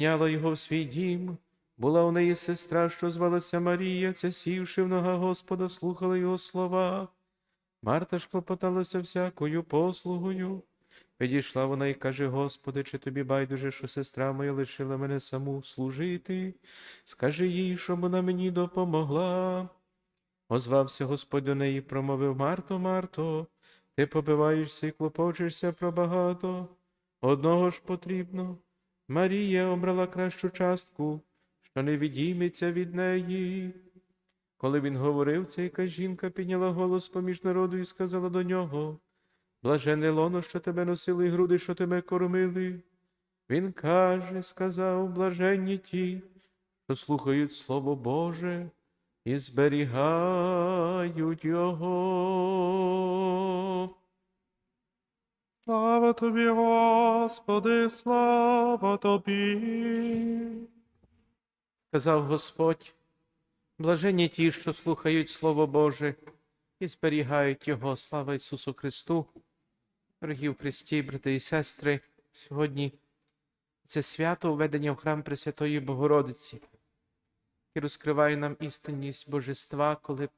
Няла його в свій дім. Була у неї сестра, що звалася Марія, ця сівши в нога Господа, слухала його слова. Марта ж клопоталася всякою послугою. Підійшла вона і каже: Господи, чи тобі байдуже, що сестра моя лишила мене саму служити? Скажи їй, щоб вона мені допомогла. Озвався Господь до неї, промовив Марто, Марто, ти побиваєшся і клопочешся про багато. Одного ж потрібно. Марія обрала кращу частку, що не відійметься від неї. Коли він говорив це, яка жінка підняла голос поміж народу і сказала до нього: Блажене лоно, що тебе носили, груди, що тебе кормили. Він каже, сказав, блаженні ті, що слухають Слово Боже і зберігають Його. Слава тобі, Господи, слава тобі. Сказав Господь, блаженні ті, що слухають Слово Боже і зберігають Його. Слава Ісусу Христу. Дорогі в Христі, брати і сестри, сьогодні це свято введення в храм Пресвятої Богородиці, яке розкриває нам істинність Божества, коли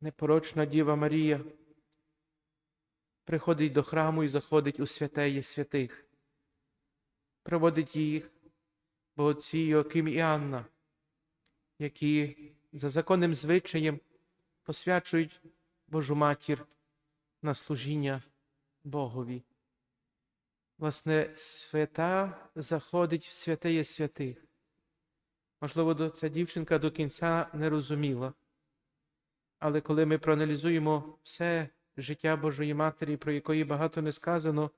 непорочна Діва Марія приходить до храму і заходить у святеє святих, проводить їх бо отці Йоаким і Анна, які за законним звичаєм посвячують Божу матір на служіння Богові. Власне, свята заходить в святеє святих. Можливо, ця дівчинка до кінця не розуміла. Але коли ми проаналізуємо все життя Божої Матері, про якої багато не сказано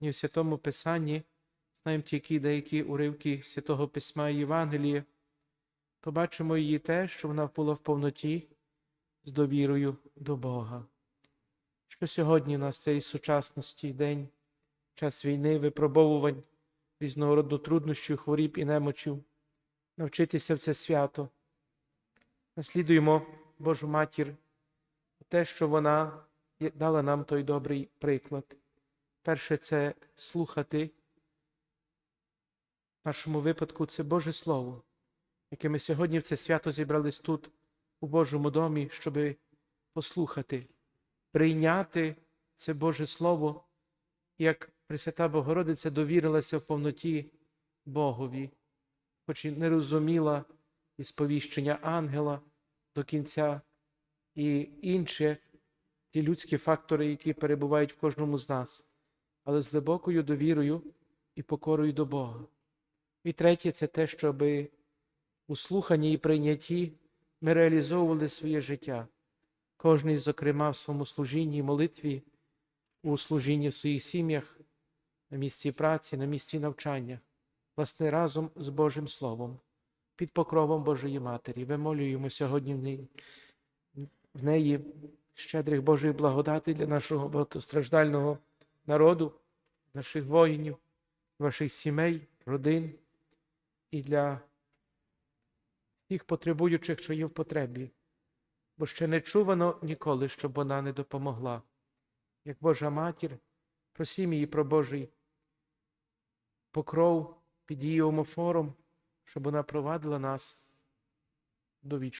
ні в Святому Писанні, знаємо тільки деякі уривки Святого Письма і Євангелія, побачимо її те, що вона була в повноті з довірою до Бога. Що сьогодні у нас цей сучасності день, час війни, випробовувань, різного роду труднощів, хворіб і немочів, навчитися в це свято. Наслідуємо Божу Матір, те, що вона дала нам той добрий приклад. Перше це слухати. В нашому випадку це Боже Слово, яке ми сьогодні в це свято зібрались тут, у Божому домі, щоб послухати, прийняти це Боже Слово, як Пресвята Богородиця довірилася в повноті Богові, хоч і не розуміла і сповіщення ангела до кінця, і інші ті людські фактори, які перебувають в кожному з нас, але з глибокою довірою і покорою до Бога. І третє це те, щоб у слуханні і прийнятті ми реалізовували своє життя, кожний, зокрема, в своєму служінні молитві, у служінні в своїх сім'ях, на місці праці, на місці навчання, власне, разом з Божим Словом, під покровом Божої Матері. Вимолюємо сьогодні в неї, в неї щедрих Божої благодати для нашого багатостраждального народу, наших воїнів, ваших сімей, родин і для всіх потребуючих, що є в потребі, бо ще не чувано ніколи, щоб вона не допомогла. Як Божа матір, просім її про Божий покров під її омофором, щоб вона провадила нас до вічного.